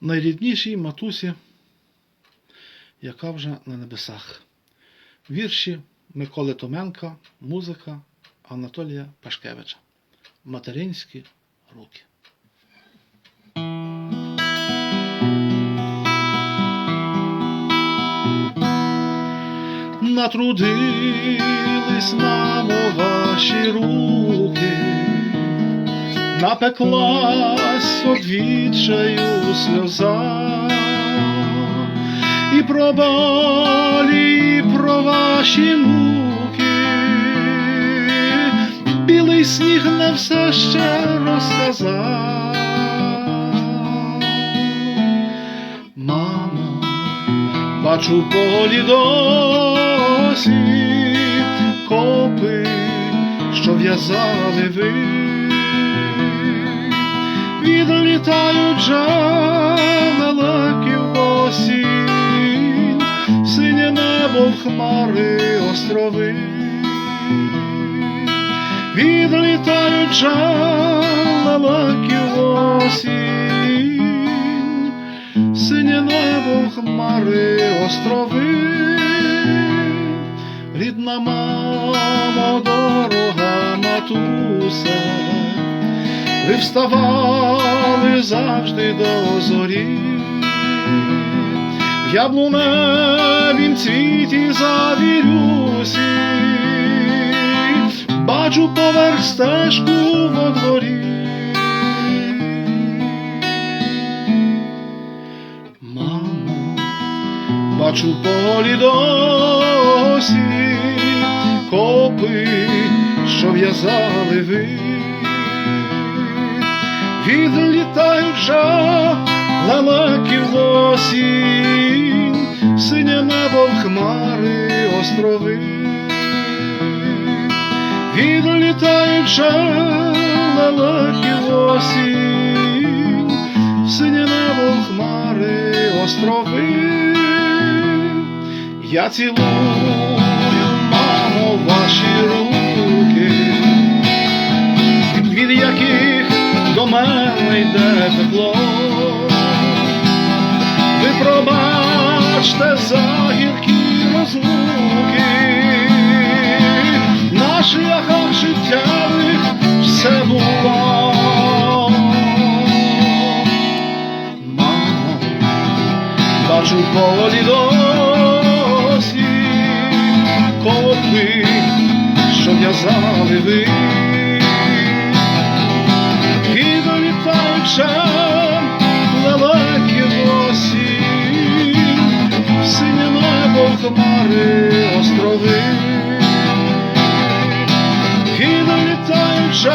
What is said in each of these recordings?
найріднішій матусі, яка вже на небесах. Вірші Миколи Томенка, музика Анатолія Пашкевича. Материнські руки. Натрудились, мамо, ваші руки, напеклась одвічаю сльоза, і про болі, і про ваші муки, білий сніг не все ще розказав. Мамо, бачу полі досі копи, що в'язали ви, відлітають жалелеки в осінь, синє небо в хмари острови, відлітають жалелеки в осінь, синє небо, хмари, острови, рідна мамо, дорога матусе, ви вставали завжди до зорі, в яблуневім цвіті завірюсі, бачу поверх стежку во дворі. Мамо, бачу полі досі. Копи, що в'язали ви, відлітають жа лелеки в осінь, синє небо в хмари острови, відлітають жа лелеки в осінь, синє небо хмари острови. Я цілую, пробачте за гіркі розлуки, на шляхах життєвих все було. Мамо, бачу полі досі копи, що в'язали ви, хмари острови, і долітаючи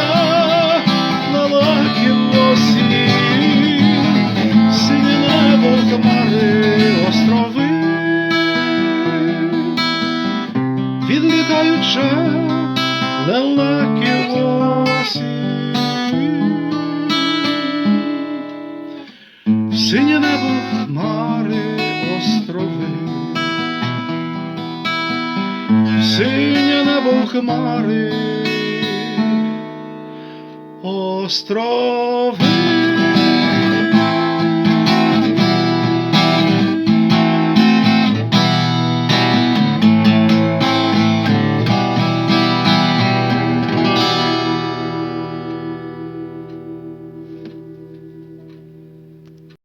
лелеки в осінь, синє небо хмари острови, відлітаючи лелеки в осінь. Синє небо хмари острови, синє небо хмари острови.